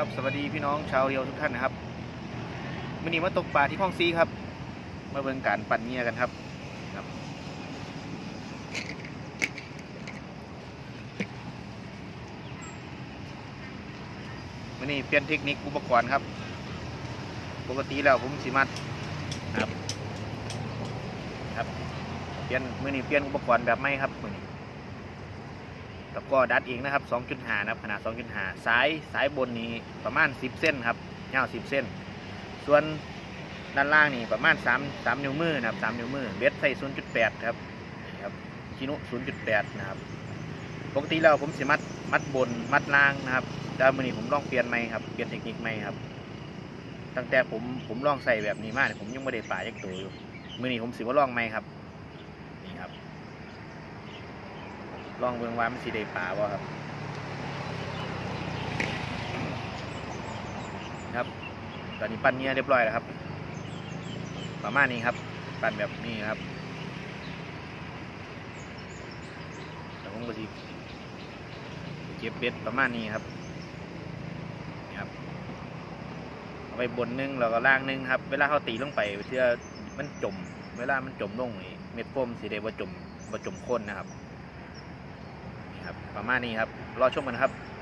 ับสวัสดีพี่น้องชาวเรียวทุกท่านนะครับวันนี้มาตกปลาที่คลองซีครับ มาเบิ่งการปั่นเงียกันครับครับวันนี้เปลี่ยนเทคนิคอุปกรณ์ครับ ปกติแล้วผมสิมัดครับ ครับเปลี่ยนมือนี้เปลี่ยนอุปกรณ์แบบใหม่ครับมือนี้ แล้วก็ดัดเองนะครับ 2.5 นะครับขนาด 2.5 สายสายบนนี้ประมาณ 10 เส้นครับยาว10 เส้น ส่วนด้านล่างนี่ประมาณ 3 3 นิ้วมือนะครับ 3 นิ้วมือเบสใส่ 0.8 ครับนะครับชินุ0.8 นะครับ ปกติแล้วผมสิมัดมัดบนมัดล่างนะครับแต่มื่อนี้ผมลองเปลี่ยนใหม่ครับ เปลี่ยนเทคนิคใหม่ครับ ตั้งแต่ผมผมลองใส่แบบนี้มาเนี่ยผมยังไม่ได้ป่ายักตัวอยู่มื่อนี้ผมสิว่าลองใหม่ครับ นี่ครับ ลองเบิ่งว่ามันสิได้ปลาบ่ครับ ครับ ตอนนี้ปั้นเนี้ยเรียบร้อยแล้วครับ ประมาณนี้ครับ ปั้นแบบนี้ครับแล้วผมก็สิเก็บเบ็ดประมาณนี้ครับนี่ครับเอาไปบนนึงแล้วก็ล่างนึงครับ เวลาเขาตีลงไปเพื่อมันจม เวลามันจมลงนี่เม็ดโฟมสิได้บ่จมบ่จมข้นนะครับ ประมาณนี้ครับ รอชมกันครับ